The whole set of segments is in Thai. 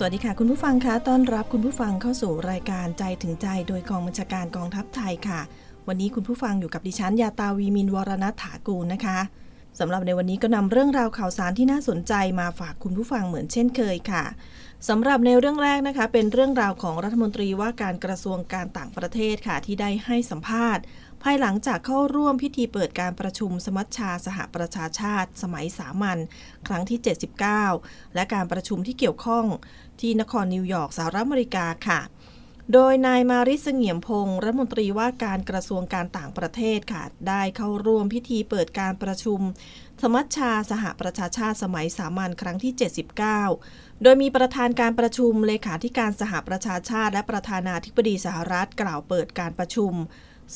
สวัสดีค่ะ คุณผู้ฟังคะต้อนรับคุณผู้ฟังเข้าสู่รายการใจถึงใจ โดยกองบัญชาการกองทัพไทยค่ะ วันนี้คุณผู้ฟังอยู่กับดิฉันยาตาวีมินวรณัฐถากูลนะคะสำหรับในวันนี้ก็นำเรื่องราวข่าวสารที่น่าสนใจมาฝากคุณผู้ฟังเหมือนเช่นเคยค่ะ สำหรับในเรื่องแรกนะคะ เป็นเรื่องราวของรัฐมนตรีว่าการกระทรวงการต่างประเทศค่ะที่ได้ให้สัมภาษณ์ ภายหลังจากเข้าร่วมพิธีเปิดการประชุมสมัชชาสหประชาชาติ สมัยสามัญครั้งที่ 79 และการประชุมที่เกี่ยวข้องที่นครนิวยอร์กสหรัฐอเมริกาค่ะโดยนายมาริสเงี่ยมพงศ์รัฐมนตรีว่าการกระทรวงการต่างประเทศค่ะ ได้เข้าร่วมพิธีเปิดการประชุม สมัชชาสหประชาชาติสมัยสามัญครั้งที่ 79 โดยมีประธานการประชุมเลขาธิการสหประชาชาติ และประธานาธิบดีสหรัฐกล่าวเปิดการประชุม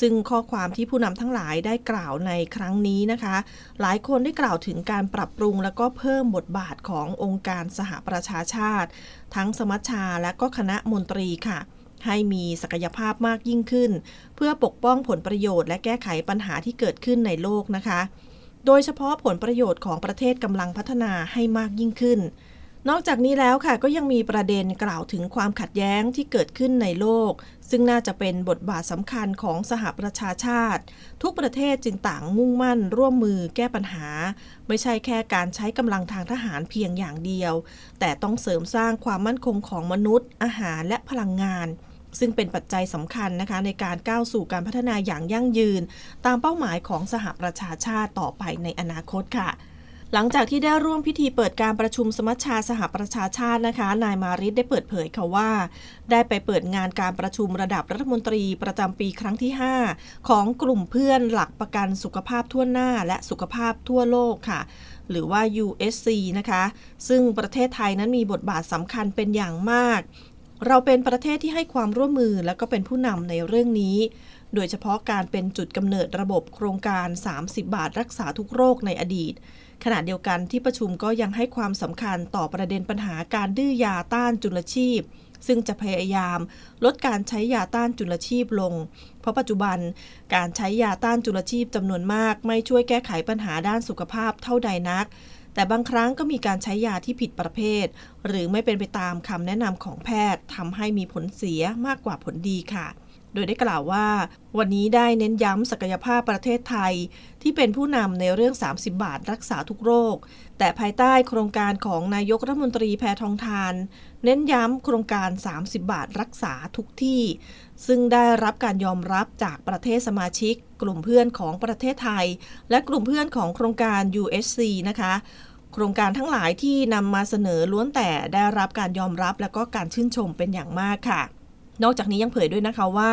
ซึ่งข้อความที่ผู้นำทั้งหลายได้กล่าวในครั้งนี้นะคะ หลายคนได้กล่าวถึงการปรับปรุง และก็เพิ่มบทบาทขององค์การสหประชาชาติ ทั้งสมัชชาและก็คณะมนตรีค่ะให้มีศักยภาพมากยิ่งขึ้น เพื่อปกป้องผลประโยชน์และแก้ไขปัญหาที่เกิดขึ้นในโลกนะคะ โดยเฉพาะผลประโยชน์ของประเทศกำลังพัฒนาให้มากยิ่งขึ้น นอกจากนี้แล้วค่ะก็ยังมีประเด็นกล่าวถึงความขัดแย้งที่เกิดขึ้นในโลก ซึ่งน่าจะเป็นบทบาทสำคัญของสหประชาชาติ ทุกประเทศจึงต่างมุ่งมั่น ร่วมมือแก้ปัญหา ไม่ใช่แค่การใช้กำลังทางทหารเพียงอย่างเดียว แต่ต้องเสริมสร้างความมั่นคงของมนุษย์ อาหารและพลังงาน ซึ่งเป็นปัจจัยสำคัญนะคะในการก้าวสู่การพัฒนาอย่างยั่งยืน ตามเป้าหมายของสหประชาชาติต่อไปในอนาคตค่ะหลังจากที่ได้ร่วมพิธีเปิดการประชุมสมัชชาสหประชาชาตินะคะ นายมาริสได้เปิดเผยค่ะว่า ได้ไปเปิดงานการประชุมระดับรัฐมนตรีประจำปีครั้งที่ 5 ของกลุ่มเพื่อนหลักประกันสุขภาพทั่วหน้าและสุขภาพทั่วโลกค่ะ หรือว่า USC นะคะ ซึ่งประเทศไทยนั้นมีบทบาทสำคัญเป็นอย่างมาก เราเป็นประเทศที่ให้ความร่วมมือและก็เป็นผู้นำในเรื่องนี้ โดยเฉพาะการเป็นจุดกำเนิดระบบโครงการ 30 บาทรักษาทุกโรคในอดีต ขณะเดียวกันที่ประชุมก็ยังให้ความสำคัญต่อประเด็นปัญหาการดื้อยาต้านจุลชีพ ซึ่งจะพยายามลดการใช้ยาต้านจุลชีพลง เพราะปัจจุบันการใช้ยาต้านจุลชีพจำนวนมาก ไม่ช่วยแก้ไขปัญหาด้านสุขภาพเท่าใดนัก แต่บางครั้งก็มีการใช้ยาที่ผิดประเภท หรือไม่เป็นไปตามคำแนะนำของแพทย์ทำให้มีผลเสียมากกว่าผลดีค่ะ โดยได้กล่าวว่า วันนี้ได้เน้นย้ำศักยภาพประเทศไทย ที่เป็นผู้นำในเรื่อง 30 บาทรักษาทุกโรค แต่ภายใต้โครงการของนายกรัฐมนตรีแพทองทาน เน้นย้ำโครงการ 30 บาทรักษาทุกที่ ซึ่งได้รับการยอมรับจากประเทศสมาชิก กลุ่มเพื่อนของประเทศไทย และกลุ่มเพื่อนของโครงการ USC นะคะโครงการทั้งหลายที่นำมาเสนอล้วนแต่ได้รับการยอมรับและก็การชื่นชมเป็นอย่างมากค่ะ นอกจากนี้ยังเผยด้วยนะคะว่า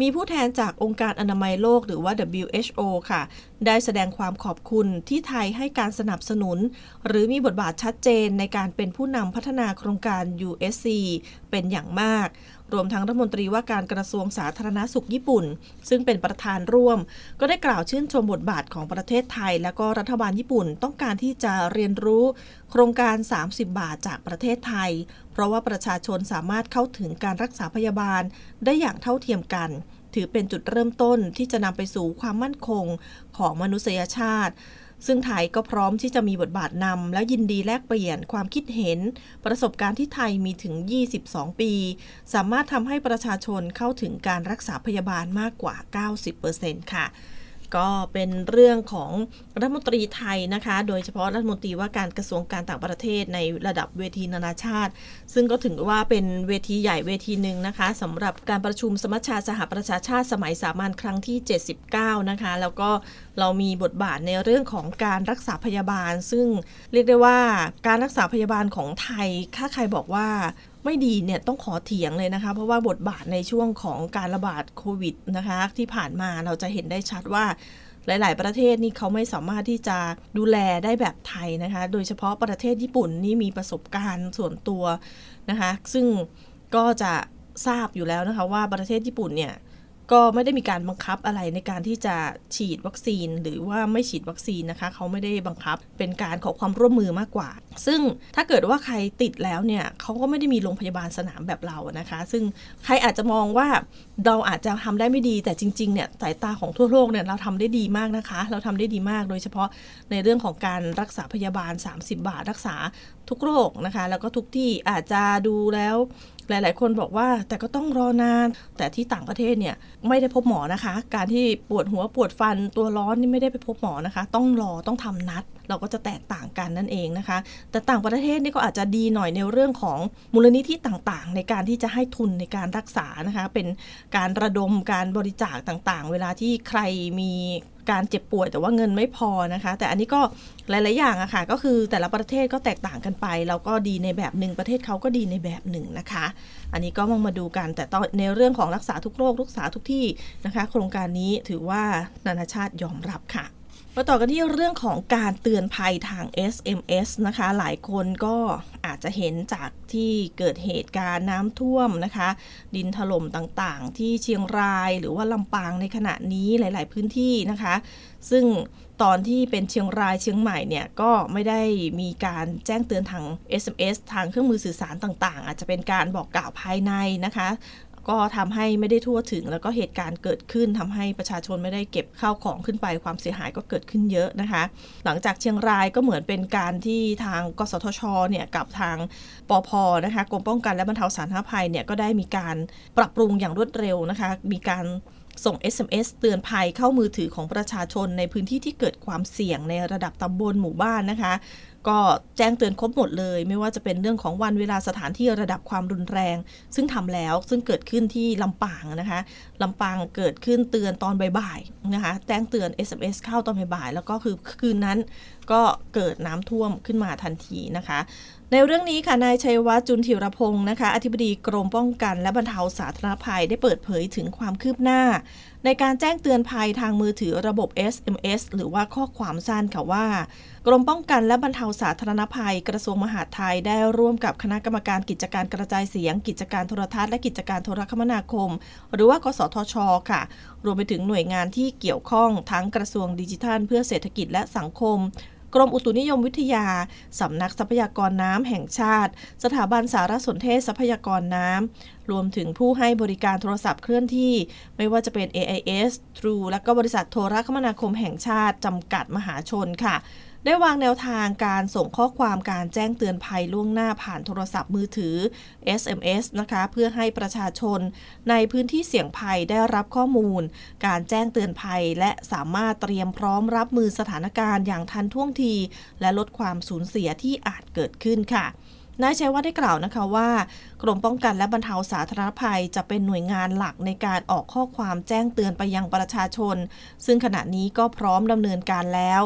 มีผู้แทนจากองค์การอนามัยโลกหรือว่า WHO ค่ะ ได้แสดงความขอบคุณที่ไทยให้การสนับสนุน หรือมีบทบาทชัดเจนในการเป็นผู้นำพัฒนาโครงการ USC เป็นอย่างมาก รวมทั้งรัฐมนตรีว่าการกระทรวงสาธารณสุขญี่ปุ่น ซึ่งเป็นประธานร่วม ก็ได้กล่าวชื่นชมบทบาทของประเทศไทย และก็รัฐบาลญี่ปุ่นต้องการที่จะเรียนรู้ โครงการ 30 บาทจากประเทศไทย เพราะว่าประชาชนสามารถเข้าถึงการรักษาพยาบาลได้อย่างเท่าเทียมกัน ถือเป็นจุดเริ่มต้นที่จะนำไปสู่ความมั่นคงของมนุษยชาติ ซึ่งไทยก็พร้อมที่จะมีบทบาทนำและยินดีแลกเปลี่ยนความคิดเห็น ประสบการณ์ที่ไทยมีถึง 22 ปี สามารถทำให้ประชาชนเข้าถึงการรักษาพยาบาลมากกว่า 90%ค่ะ ก็เป็นเรื่องของรัฐมนตรีไทยนะคะ โดยเฉพาะรัฐมนตรีว่าการกระทรวงการต่างประเทศในระดับเวทีนานาชาติ ซึ่งก็ถือว่าเป็นเวทีใหญ่เวทีหนึ่งนะคะสำหรับการประชุมสมัชชาสหประชาชาติสมัยสามัญครั้งที่ 79 นะคะ แล้วก็เรามีบทบาทในเรื่องของการรักษาพยาบาล ซึ่งเรียกได้ว่าการรักษาพยาบาลของไทย ถ้าใครบอกว่า ไม่ดีเนี่ยต้องขอเถียงเลยนะคะ เพราะว่าบทบาทในช่วงของการระบาดโควิดนะคะ ที่ผ่านมาเราจะเห็นได้ชัดว่าหลาย ๆ ประเทศนี่เขาไม่สามารถที่จะดูแลได้แบบไทยนะคะ โดยเฉพาะประเทศญี่ปุ่นนี่มีประสบการณ์ส่วนตัวนะคะ ซึ่งก็จะทราบอยู่แล้วนะคะว่าประเทศญี่ปุ่นเนี่ย ก็ไม่ได้มีการบังคับอะไรในการที่จะฉีดวัคซีน หรือว่าไม่ฉีดวัคซีนนะคะ เขาไม่ได้บังคับเป็นการขอความร่วมมือมากกว่า ซึ่งถ้าเกิดว่าใครติดแล้วเนี่ยเขาก็ไม่ได้มีโรงพยาบาลสนามแบบเรานะคะ ซึ่งใครอาจจะมองว่าเราอาจจะทำได้ไม่ดีแต่จริงๆเนี่ยสายตาของทั่วโลกเนี่ยเราทำได้ดีมากนะคะ เราทำได้ดีมากโดยเฉพาะในเรื่องของการรักษาพยาบาล 30 บาทรักษาทุกโรคนะคะ แล้วก็ทุกที่อาจจะดูแล้วหลาย ๆ คนบอกว่าแต่ก็ต้องรอนาน แต่ที่ต่างประเทศเนี่ยไม่ได้พบหมอนะคะ การที่ปวดหัวปวดฟันตัวร้อนนี่ไม่ได้ไปพบหมอนะคะ ต้องรอต้องทำนัด เราก็จะแตกต่างกันนั่นเองนะคะ แต่ต่างประเทศนี่ก็อาจจะดีหน่อยในเรื่องของมูลนิธิต่าง ๆ ในการที่จะให้ทุนในการรักษานะคะ เป็นการระดมการบริจาคต่าง ๆ เวลาที่ใครมี การเจ็บป่วยแต่ว่าเงินไม่พอนะคะ แต่อันนี้ก็หลาย ๆ อย่างอะค่ะ ก็คือแต่ละประเทศก็แตกต่างกันไปเราก็ดีในแบบหนึ่งประเทศเขาก็ดีในแบบหนึ่งนะคะ อันนี้ก็มองมาดูกันแต่ตอนในเรื่องของรักษาทุกโรครักษาทุกที่นะคะ โครงการนี้ถือว่านานาชาติยอมรับค่ะ มาต่อกันที่เรื่องของการเตือนภัยทาง SMS นะคะ หลายคนก็อาจจะเห็นจากที่เกิดเหตุการณ์น้ำท่วมนะคะ ดินถล่มต่างๆ ที่เชียงรายหรือว่าลำปางในขณะนี้หลาย ๆพื้นที่นะคะ ซึ่งตอนที่เป็นเชียงรายเชียงใหม่เนี่ยก็ไม่ได้มีการแจ้งเตือนทาง SMS ทางเครื่องมือสื่อสารต่างๆ อาจจะเป็นการบอกกล่าวภายในนะคะ ก็ทำให้ไม่ได้ทั่วถึง แล้วก็เหตุการณ์เกิดขึ้นทำให้ประชาชนไม่ได้เก็บข้าวของขึ้นไป ความเสียหายก็เกิดขึ้นเยอะนะคะ หลังจากเชียงรายก็เหมือนเป็นการที่ทางกสทชเนี่ยกับทางปอพนะคะกรมป้องกันและบรรเทาสาธารณภัยเนี่ยก็ได้มีการปรับปรุงอย่างรวดเร็วนะคะ มีการส่ง SMS เตือนภัยเข้ามือถือของประชาชนในพื้นที่ที่เกิดความเสี่ยงในระดับตำบลหมู่บ้านนะคะ ก็แจ้งเตือนครบหมดเลย ไม่ว่าจะเป็นเรื่องของวันเวลาสถานที่ระดับความรุนแรง ซึ่งทำแล้วซึ่งเกิดขึ้นที่ลำปางนะคะลำปางเกิดขึ้นเตือนตอนบ่ายๆนะคะแจ้งเตือน SMS เข้าตอนบ่ายๆแล้วก็คือคืนนั้นก็เกิดน้ำท่วมขึ้นมาทันทีนะคะ ในเรื่องนี้ค่ะนายชัยวัฒน์จุนถิรพงศ์นะคะ อธิบดีกรมป้องกัน และบรรเทาสาธารณภัยได้เปิดเผยถึงความคืบหน้า ในการแจ้งเตือนภัยทางมือถือระบบ SMS หรือว่าข้อความสั้นค่ะว่า กรมป้องกันและบรรเทาสาธารณภัย กระทรวงมหาดไทยได้ร่วมกับคณะกรรมการกิจการกระจายเสียง กิจการโทรทัศน์และกิจการโทรคมนาคม หรือว่ากสทช ค่ะ รวมไปถึงหน่วยงานที่เกี่ยวข้องทั้งกระทรวงดิจิทัล เพื่อเศรษฐกิจและสังคม กรมอุตุนิยมวิทยา สำนักทรัพยากรน้ำแห่งชาติ สถาบันสารสนเทศทรัพยากรน้ำ รวมถึงผู้ให้บริการโทรศัพท์เคลื่อนที่ ไม่ว่าจะเป็น AIS True และก็บริษัทโทรคมนาคมแห่งชาติจำกัดมหาชนค่ะ ได้วางแนวทางการส่งข้อความการแจ้งเตือนภัยล่วงหน้าผ่านโทรศัพท์มือถือ SMS นะคะ เพื่อให้ประชาชนในพื้นที่เสี่ยงภัยได้รับข้อมูล การแจ้งเตือนภัย และสามารถเตรียมพร้อมรับมือสถานการณ์อย่างทันท่วงที และลดความสูญเสียที่อาจเกิดขึ้นค่ะนายชัยวัฒน์ได้กล่าวนะคะว่า กรมป้องกันและบรรเทาสาธารณภัยจะเป็นหน่วยงานหลักในการออกข้อความแจ้งเตือนไปยังประชาชน ซึ่งขณะนี้ก็พร้อมดำเนินการแล้ว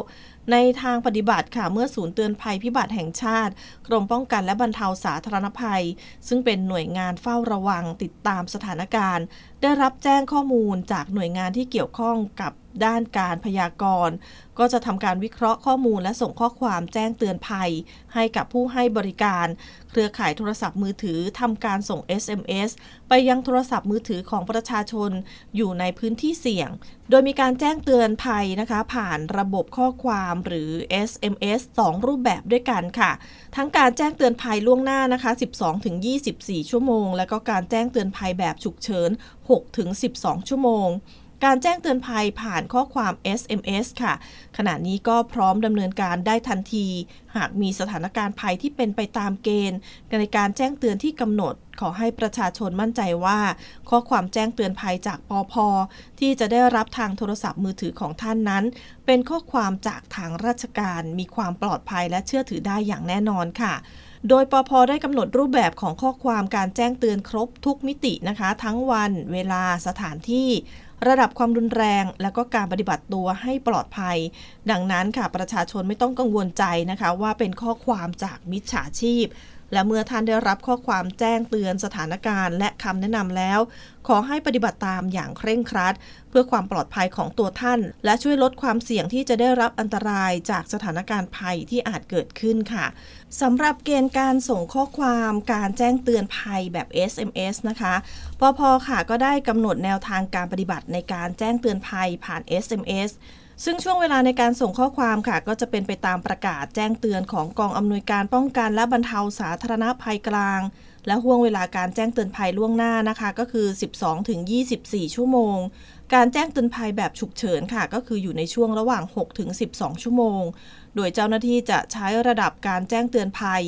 ในทางปฏิบัติค่ะเมื่อศูนย์เตือนภัยพิบัติแห่งชาติ กรมป้องกันและบรรเทาสาธารณภัย ซึ่งเป็นหน่วยงานเฝ้าระวังติดตามสถานการณ์ ได้รับแจ้งข้อมูลจากหน่วยงานที่เกี่ยวข้องกับด้านการพยากรณ์ ก็จะทำการวิเคราะห์ข้อมูลและส่งข้อความแจ้งเตือนภัย ให้กับผู้ให้บริการ รือข่ายโทรศัพท์มือถือทำการส่ง SMS ไปยังโทรศัพท์มือถือของประชาชนอยู่ในพื้นที่เสี่ยง โดยมีการแจ้งเตือนภัยนะคะ ผ่านระบบข้อความหรือ SMS 2 รูปแบบด้วยกันค่ะ ทั้งการแจ้งเตือนภัยล่วงหน้านะคะ 12-24 ชั่วโมง และก็การแจ้งเตือนภัยแบบฉุกเฉิน 6-12 ชั่วโมง การแจ้งเตือนภัยผ่านข้อความ SMS ค่ะ ขณะนี้ก็พร้อมดำเนินการได้ทันที หากมีสถานการณ์ภัยที่เป็นไปตามเกณฑ์ ในการแจ้งเตือนที่กำหนด ขอให้ประชาชนมั่นใจว่า ข้อความแจ้งเตือนภัยจากปอพที่จะได้รับทางโทรศัพท์มือถือของท่านนั้น เป็นข้อความจากทางราชการมีความปลอดภัยและเชื่อถือได้อย่างแน่นอนค่ะ โดยปอพได้กำหนดรูปแบบของข้อความการแจ้งเตือนครบทุกมิตินะคะ ทั้งวัน เวลาสถานที่ ระดับความรุนแรง และก็การปฏิบัติตัวให้ปลอดภัย ดังนั้นค่ะประชาชนไม่ต้องกังวลใจนะคะ ว่าเป็นข้อความจากมิจฉาชีพ และเมื่อท่านได้รับข้อความแจ้งเตือนสถานการณ์และคำแนะนำแล้ว ขอให้ปฏิบัติตามอย่างเคร่งครัด เพื่อความปลอดภัยของตัวท่าน และช่วยลดความเสี่ยงที่จะได้รับอันตรายจากสถานการณ์ภัยที่อาจเกิดขึ้นค่ะสำหรับเกณฑ์การส่งข้อความการแจ้งเตือนภัยแบบ SMS นะคะปพค่ะก็ได้กำหนดแนวทางการปฏิบัติในการแจ้งเตือนภัยผ่าน SMS ซึ่งช่วงเวลาในการส่งข้อความค่ะ ก็จะเป็นไปตามประกาศแจ้งเตือนของกองอำนวยการป้องกันและบรรเทาสาธารณภัยกลาง และห่วงเวลาการแจ้งเตือนภัยล่วงหน้านะคะ ก็คือ 12-24 ชั่วโมง การแจ้งเตือนภัยแบบฉุกเฉินค่ะ ก็คืออยู่ในช่วงระหว่าง6-12 ชั่วโมง โดยเจ้าหน้าที่จะใช้ระดับการแจ้งเตือนภัย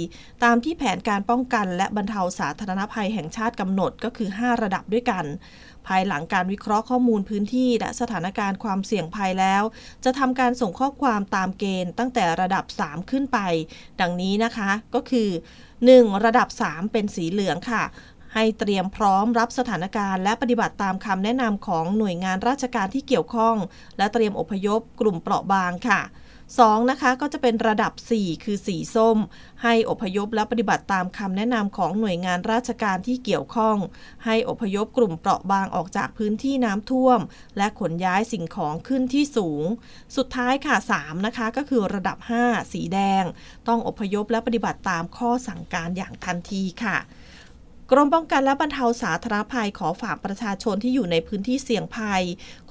ตามที่แผนการป้องกัน และบรรเทาสาธารณภัยแห่งชาติกำหนดก็คือ 5 ระดับด้วยกัน ภายหลังการวิเคราะห์ข้อมูลพื้นที่ และสถานการณ์ความเสี่ยงภัยแล้ว จะทำการส่งข้อความตามเกณฑ์ตั้งแต่ระดับ 3 ขึ้นไป ดังนี้นะคะก็คือ 1. ระดับ 3 เป็นสีเหลืองค่ะให้เตรียมพร้อมรับสถานการณ์และปฏิบัติตามคำแนะนำของหน่วยงานราชการที่เกี่ยวข้อง และเตรียมอพยพกลุ่มเปราะบางค่ะ 2. นะคะก็จะเป็นระดับ 4 คือสีส้ม ให้อพยพและปฏิบัติตามคำแนะนำของหน่วยงานราชการที่เกี่ยวข้อง ให้อพยพกลุ่มเปราะบางออกจากพื้นที่น้ำท่วม และขนย้ายสิ่งของขึ้นที่สูง สุดท้ายค่ะ 3 นะคะ ก็คือระดับ 5 สีแดง ต้องอพยพและปฏิบัติตามข้อสั่งการอย่างทันทีค่ะ กรมป้องกันและบรรเทาสาธารณภัยขอฝากประชาชนที่อยู่ในพื้นที่เสี่ยงภัย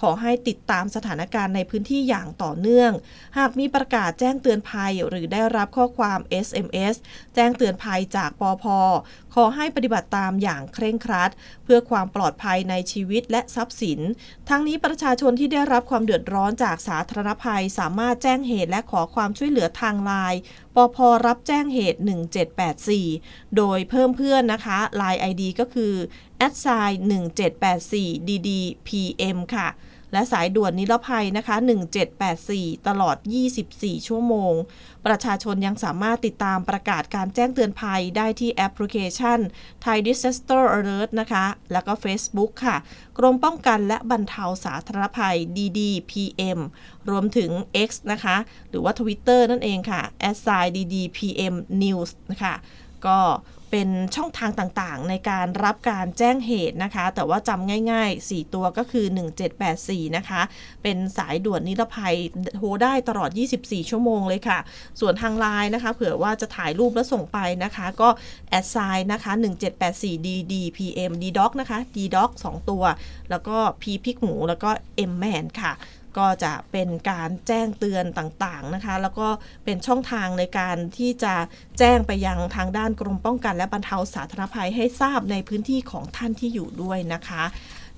ขอให้ติดตามสถานการณ์ในพื้นที่อย่างต่อเนื่อง หากมีประกาศแจ้งเตือนภัยหรือได้รับข้อความ SMS แจ้งเตือนภัยจากปอพ ขอให้ปฏิบัติตามอย่างเคร่งครัด เพื่อความปลอดภัยในชีวิตและทรัพย์สิน ทั้งนี้ประชาชนที่ได้รับความเดือดร้อนจากสาธารณภัย สามารถแจ้งเหตุและขอความช่วยเหลือทางไลน์ปพรับแจ้งเหตุ 1784 โดยเพิ่มเพื่อนนะคะ Line ID ก็คือ a d s i g n 1784 ddpm ค่ะ และสายด่วนนิรภัยนะคะ 1784 ตลอด 24 ชั่วโมง ประชาชนยังสามารถติดตามประกาศการแจ้งเตือนภัยได้ที่แอปพลิเคชัน Thai Disaster Alert นะคะ แล้วก็ Facebook ค่ะ กรมป้องกันและบรรเทาสาธารณภัย DDPM รวมถึง X นะคะ หรือว่า Twitter นั่นเองค่ะ ddpm news นะคะก็เป็นช่องทางต่างๆ ในการรับการแจ้งเหตุนะคะ แต่ว่าจำง่ายๆ 4 ตัวก็คือ 1784 นะคะ เป็นสายด่วนนิรภัยโทรได้ตลอด 24 ชั่วโมงเลยค่ะ ส่วนทางไลน์นะคะ เผื่อว่าจะถ่ายรูปแล้วส่งไปนะคะ ก็แอดไซน์นะคะ 1784 ddpm ddoc นะคะ ddoc 2 ตัว แล้วก็ p พิกหมูแล้วก็ m man ค่ะก็จะเป็นการแจ้งเตือนต่างๆนะคะ แล้วก็เป็นช่องทางในการที่จะแจ้งไปยังทางด้านกรมป้องกันและบรรเทาสาธารณภัยให้ทราบในพื้นที่ของท่านที่อยู่ด้วยนะคะ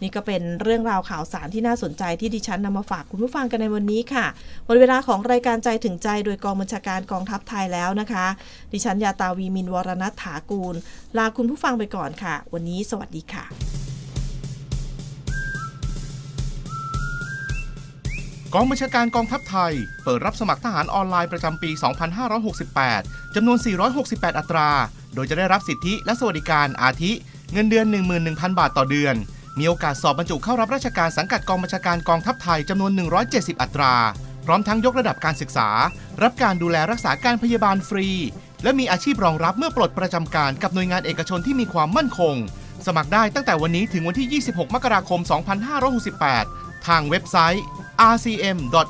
นี่ก็เป็นเรื่องราวข่าวสารที่น่าสนใจที่ดิฉันนำมาฝากคุณผู้ฟังกันในวันนี้ค่ะหมดเวลาของรายการใจถึงใจโดยกองบัญชาการกองทัพไทยแล้วนะคะ ดิฉันยาตาวีมินวรณัฐถากูล ลาคุณผู้ฟังไปก่อนค่ะ วันนี้สวัสดีค่ะกองบัญชาการกองทัพไทย เปิดรับสมัครทหารออนไลน์ประจำปี 2568 จำนวน 468 อัตรา โดยจะได้รับสิทธิและสวัสดิการอาทิ เงินเดือน 11,000 บาทต่อเดือน มีโอกาสสอบบรรจุเข้ารับราชการสังกัดกองบัญชาการกองทัพไทยจำนวน 170 อัตรา พร้อมทั้งยกระดับการศึกษา รับการดูแลรักษาการพยาบาลฟรี และมีอาชีพรองรับเมื่อปลดประจำการกับหน่วยงานเอกชนที่มีความมั่นคง สมัครได้ตั้งแต่วันนี้ถึงวันที่ 26 มกราคม 2568 ทางเว็บไซต์ rcm.rta.mi.th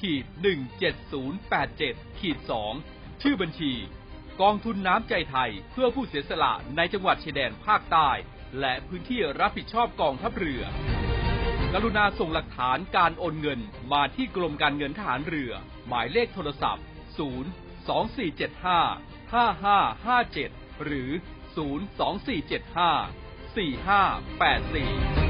ขีด17087ขีด2ชื่อบัญชี กองทุนน้ำใจไทยเพื่อผู้เสียสละในจังหวัดชายแดนภาคใต้ และพื้นที่รับผิดชอบกองทัพเรือ กรุณาส่งหลักฐานการโอนเงินมาที่กรมการเงินทหารเรือ หมายเลขโทรศัพท์ 0 2475 5557 หรือ 02475